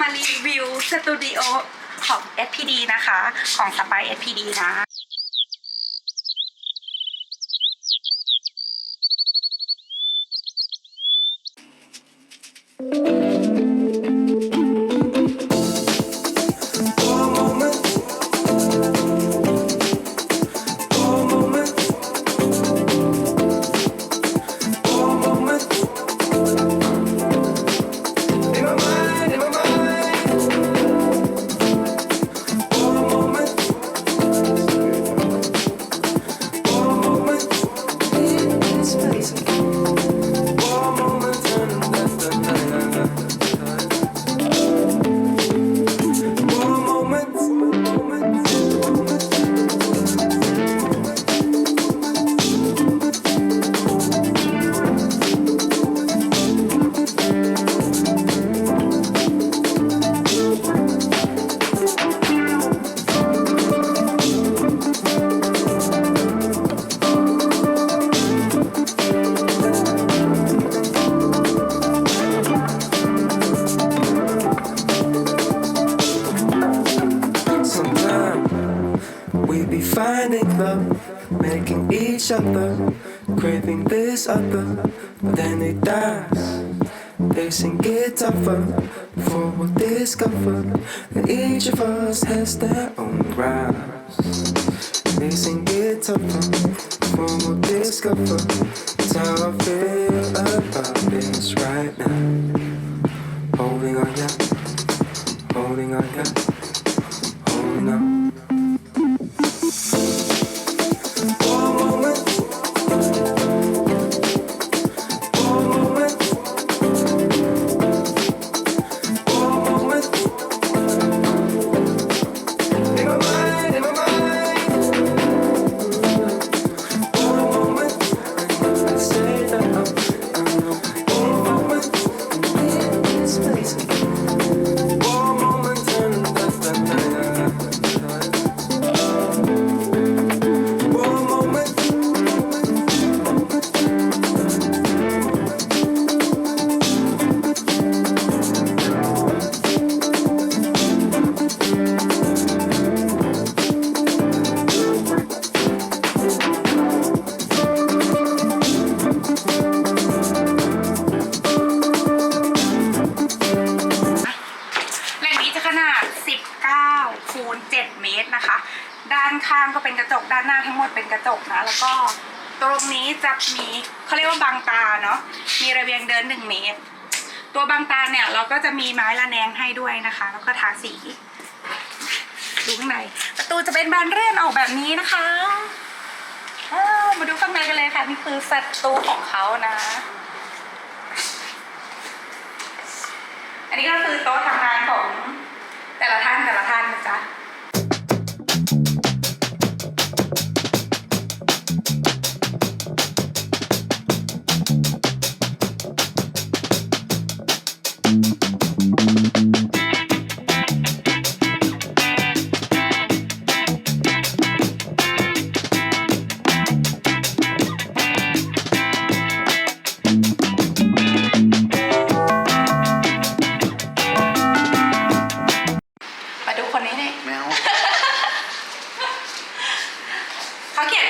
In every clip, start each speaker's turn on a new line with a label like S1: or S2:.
S1: มารีวิวสตูดิโอของ SPD นะคะ ของสไป SPD นะ
S2: craving this other, but then it dies. They sing it tougher, for discover that each of us has their own rise. They sing it tougher, for discover it's how I feel about this right now. Holding on ya, holding on ya. Holding on.
S1: Thank you. ตรงนี้จะมีเขาเรียกว่าบางตาเนาะมีระเบียงเดิน1เมตร ตัวบางตาเนี่ยเราก็จะมีไม้ระแนงให้ด้วยนะคะ แล้วก็ทาสีดูข้างในประตูจะเป็นบานเลื่อนออกแบบนี้นะคะามาดูข้างในกันเลยค่ะนี่คือสตูของเขานะ อันนี้ก็คือโต๊ะทำงานของแต่ละท่านแต่ละท่านนะจ๊ะ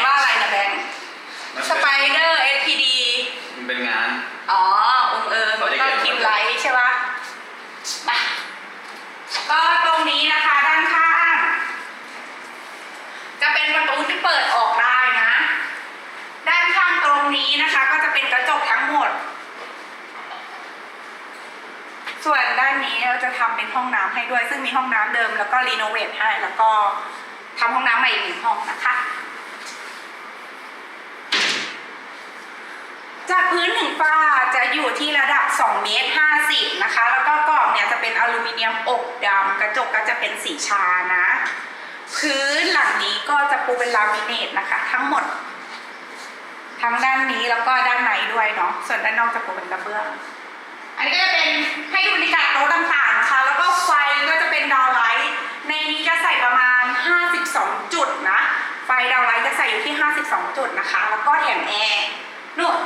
S3: ว่า
S1: อะไรนะแบงค์สไปเดอร์ SPD
S3: มันเป็นงาน
S1: อ๋อองค์เอิญ
S3: เขา
S1: แล้ว
S3: จะ
S1: ก็
S3: เขียน
S1: คิมไลท์ใช่ปะมาก็ตรงนี้นะคะด้านข้าง จะเป็นประตูที่เปิดออกได้นะ ด้านข้างตรงนี้นะคะ ก็จะเป็นกระจกทั้งหมด ส่วนด้านนี้เราจะทำเป็นห้องน้ำให้ด้วย ซึ่งมีห้องน้ำเดิม แล้วก็รีโนเวทให้แล้วก็ทำห้องน้ำใหม่อีกหนึ่งห้องนะคะ จากพื้นถึงฝ้าจะอยู่ที่ระดับ2เมตร50นะคะ แล้วก็กรอบเนี่ยจะเป็นอลูมิเนียมอบดำกระจกก็จะเป็นสีชานะ พื้นหลังนี้ก็จะปูเป็นลามิเนตนะคะ ทั้งหมด ทั้งด้านนี้แล้วก็ด้านในด้วยเนาะส่วนด้านนอกจะปูเป็นกระเบื้อง อันนี้ก็จะเป็นให้ดูบรรยากาศโต๊ะต่างๆนะคะ แล้วก็ไฟก็จะเป็นดาวไลท์ในนี้จะใส่ประมาณ 52 จุดนะ ไฟดาวไลท์จะใส่อยู่ที่ 52 จุดนะคะ แล้วก็แถมแอร์นู่น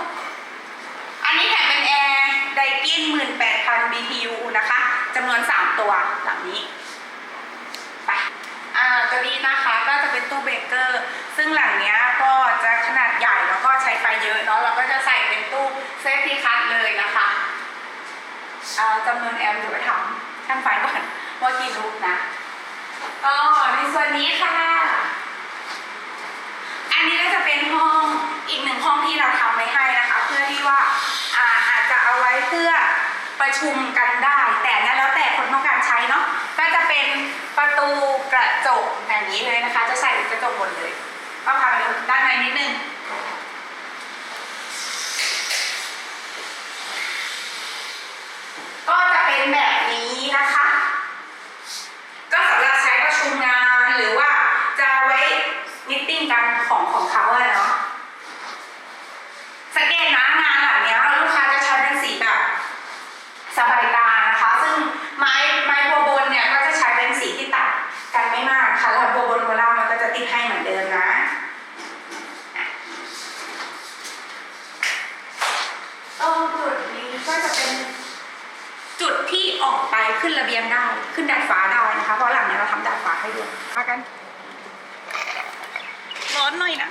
S1: อันนี้แถมเป็นแอร์ได กิน 18,000 BTU นะคะจำนวน3ตัวตัวหลังนี้ไปอ่าตัวนี้นะคะก็จะเป็นตู้เบเกอร์ ซึ่งหลังเนี้ยก็จะขนาดใหญ่แล้วก็ใช้ไฟเยอะเนาะเราก็จะใส่เป็นตู้เซฟตี้คัทเลยนะคะเอาจำนวนแอมป์เดี๋ยวไปถามช่างไฟก่อนว่ากี่ลูกนะก็ในส่วนนี้ค่ะ อันนี้ก็จะเป็นห้องอีกหนึ่งห้องที่เราทำไว้ให้นะคะ เพื่อที่ว่าอ่าอาจจะเอาไว้เพื่อ ประชุมกันได้ แต่นั่นแล้วแต่คนต้องการใช้เนาะก็จะเป็นประตูกระจกแบบนี้เลยนะคะ จะใส่กระจกหมดเลยก็พาไปดูด้านในนิดนึงก็จะเป็นแบบนี้นะคะ ก็สำหรับใช้ประชุมงานหรือว่าจะไว้มิทติ้งกันของของเขาเนาะสังเกตนะงานแบบนี้ลูกค้าจะใช้เป็นสีแบบสบายตานะคะ ซึ่งไม้ไม้บัวบนเนี่ยก็จะใช้เป็นสีที่ตัดกันไม่มากค่ะแล้วบัวบนบัวล่างมันก็จะติดให้เหมือนเดิมนะตรงจุดนี้ก็จะเป็นจุดที่ออกไปขึ้นระเบียงได้ ขึ้นดาดฟ้าได้นะคะ เพราะหลังเนี้ยเราทำดาดฟ้าให้ด้วยมากัน ร้อนหน่อยนะ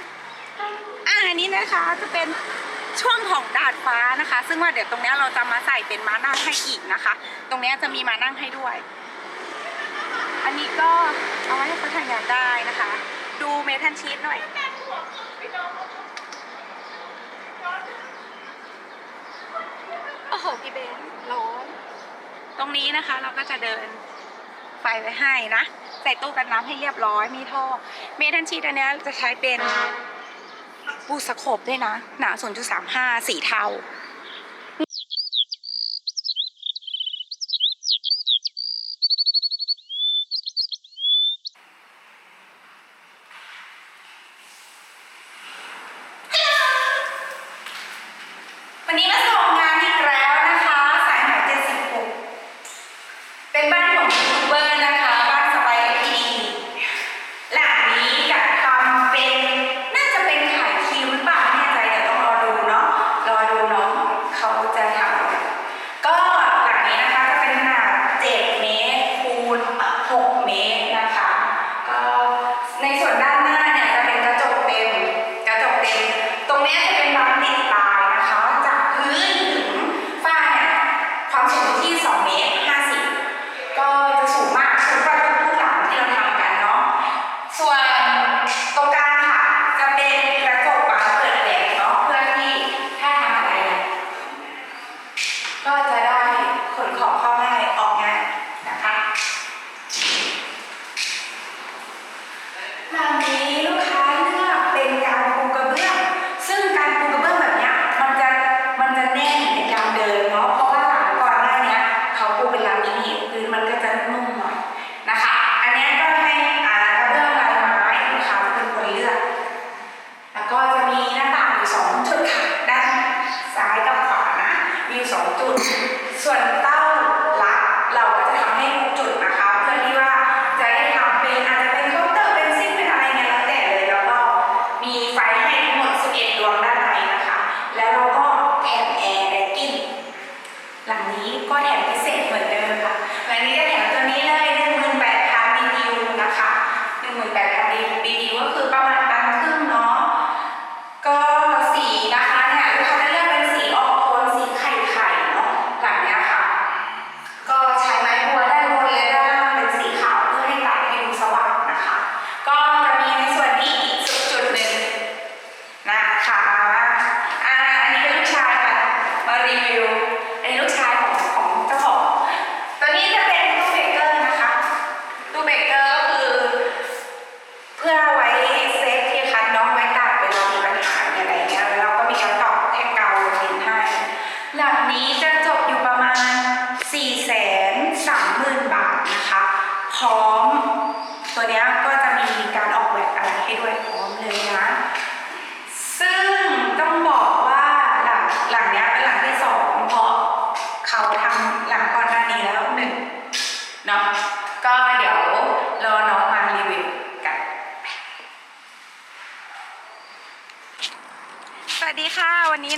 S1: อ่าอันนี้นะคะจะเป็นช่วงของดาดฟ้านะคะ ซึ่งว่าเดี๋ยวตรงเนี้ยเราจะมาใส่เป็นมานั่งให้อีกนะคะ ตรงเนี้ยจะมีมานั่งให้ด้วย อันนี้ก็เอาไว้ให้เขาถ่ายงานได้นะคะ ดูเมทัลชีตหน่อย โอ้โห พี่เบนร้อนตรงนี้นะคะเราก็จะเดินไฟไว้ให้นะ ใส่ตู้กันน้ำให้เรียบร้อย มีท่อ เมทัลชีตอันเนี้ยจะใช้เป็นปูสโคบด้วยนะ หนา 0.35 สีเทา วันนี้มาส่งงานอีกแล้วนะคะ สายไหม76 เป็นบ้านของยูทูบเบอร์นะคะ บ้านสบายดีหลังนี้จะทำเป็น น่าจะเป็นขายคิวหรือเปล่าไม่แน่ใจเดี๋ยวต้องรอดูเนาะ รอดูน้องเขาจะทำอะไรก็หลังนี้นะคะจะเป็นขนาด 7 เมตรคูณ 6 เมตรนะคะ ก็ในส่วนด้านหน้าเนี่ยจะเป็นกระจกเต็ม กระจกเต็ม ตรงเนี้ยจะเป็นบานติดตายนะคะ จากพื้นถึงฝ้าเนี่ยความ สูง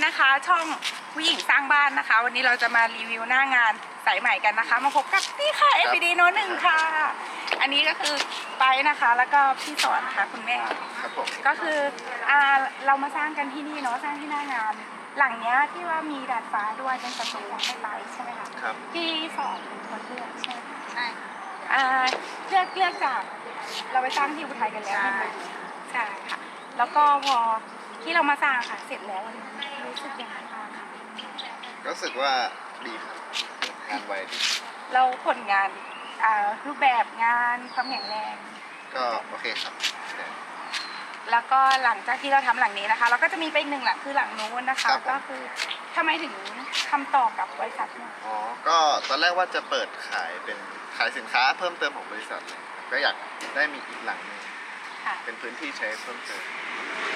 S1: นวันนี้นะคะ ช่องผู้หญิงสร้างบ้านนะคะ วันนี้เราจะมารีวิวหน้างานสายใหม่กันนะคะ มาพบกับนี่ค่ะ FPD โนหนึ่งค่ะ อันนี้ก็คือไปนะคะ แล้วก็พี่สอนนะคะคุณแม่
S3: ครับผม
S1: ก็คืออ่าเรามาสร้างกันที่นี่เนาะสร้างที่หน้างาน หลังเนี้ยที่ว่ามีดาดฟ้าด้วยเป็นประตูให้ไลท์ใช่ไหมคะ
S3: ครับ
S1: ที่สอนเป็นคนเลือกใช่ไหมคะ
S4: ใช่
S1: อ่าเลือกเลือกจากเราไปสร้างที่อุทัยกันแล้ว
S4: ใช่
S1: ใช่ไหมใช่ค่ะแล้วก็พอที่เรามาสร้างค่ะเสร็จแล้ว รู้สึกยังไงบ้างคะ
S3: รู้สึกว่าดีครับงานไวดี
S1: เราผลงานอ่ารูปแบบงานความแข็งแรง
S3: ก็โอเคครับเนี่ย
S1: แล้วก็หลังจากที่เราทำหลังนี้นะคะ เราก็จะมีไปอีกหนึ่งหลังคือหลังนู้นนะคะ ก็คือทำไมถึงทำต่อกับบริษัทเนี่ย
S3: อ๋อก็ตอนแรกว่าจะเปิดขายเป็นขายสินค้าเพิ่มเติมของบริษัทเลยก็อยากได้มีอีกหลังหนึง
S1: ค่ะ
S3: เป็นพื้นที่ใช้เพิ่มเติม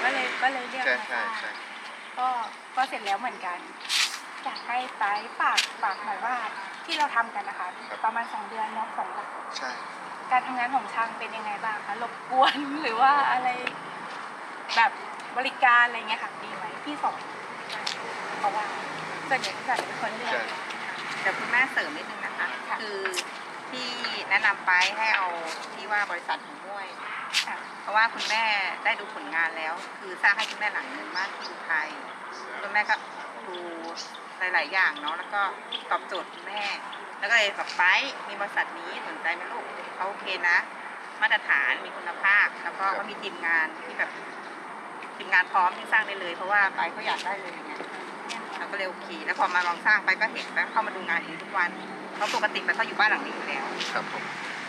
S1: ก็เลยก็เลยเรียก
S3: ใช่
S1: มาส
S3: ใช่
S1: ร้าง
S3: ใช่
S1: ก็ก็เสร็จแล้วเหมือนกันอยากให้ไปฝากฝากหน่อยว่าที่เราทำกันนะคะประมาณสองเดือนเนาะสองหลัก
S3: ใช่
S1: การทำงานของช่างเป็นยังไงบ้างคะรบกวน หรือว่าอะไรแบบบริการอะไรเงี้ยค่ะดีไหมพี่สอนเพราะว่าส่วนใหญ่ที่จะเป็นคนเลือก
S3: ใช่
S4: เดี๋ยวคุณแม่เสริมนิดนึงนะคะ
S1: ค่ะ
S4: คือที่แนะนำไปให้เอาที่ว่าบริษัทของม้วย
S1: ค่ะ
S4: เพราะว่าคุณแม่ได้ดูผลงานแล้ว คือสร้างให้คุณแม่หลังหนึ่งบ้านที่อุทัยคุณแม่ก็ดูหลาย ๆ อย่างเนาะแล้วก็ตอบโจทย์คุณแม่ แล้วก็เลยแบบไปมีบริษัทนี้สนใจไหมลูกเขาโอเคนะ มาตรฐานมีคุณภาพ แล้วก็เขามีทีมงานที่แบบทีมงานพร้อมที่สร้างได้เลย เพราะว่าไปเขาอยากได้เลยอย่างเงี้ยเราก็เลยโอเคแล้วพอมาลองสร้างไปก็เห็นแล้วเข้ามาดูงานเองทุกวันเพราะปกติไปเขาอยู่บ้านหลังนี้อยู่แล้ว
S3: ครับผม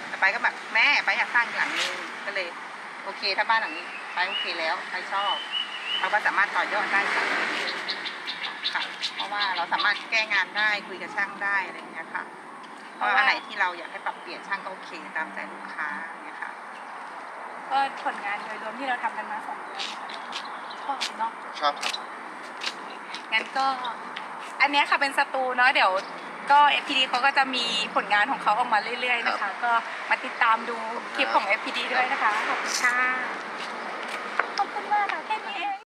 S4: แต่ไปก็แบบแม่ไปอยากสร้างอีกหลังนึงก็เลย โอเค ถ้าบ้านหลังนี้ไปโอเคแล้วไปชอบเราก็สามารถต่อยอดได้ค่ะค่ะเพราะว่าเราสามารถแก้งานได้คุยกับช่างได้อะไรอย่างเงี้ยค่ะเพราะว่าอันไหนที่เราอยากให้ปรับเปลี่ยนช่างก็โอเค ตามใจลูกค้าอย่างเงี้ยค่ะ
S1: ก็ผลงานโดยรวมที่เราทำกันมาสองเดือนชอบเนาะ
S3: ชอบครับ
S1: งั้นก็ อันเนี้ยค่ะเป็นสตูเนาะเดี๋ยว ก็ FPD เขาก็จะมีผลงานของเขาออกมาเรื่อยๆนะคะ ก็มาติดตามดูคลิปของ FPD ด้วยนะคะ ขอบคุณค่ะ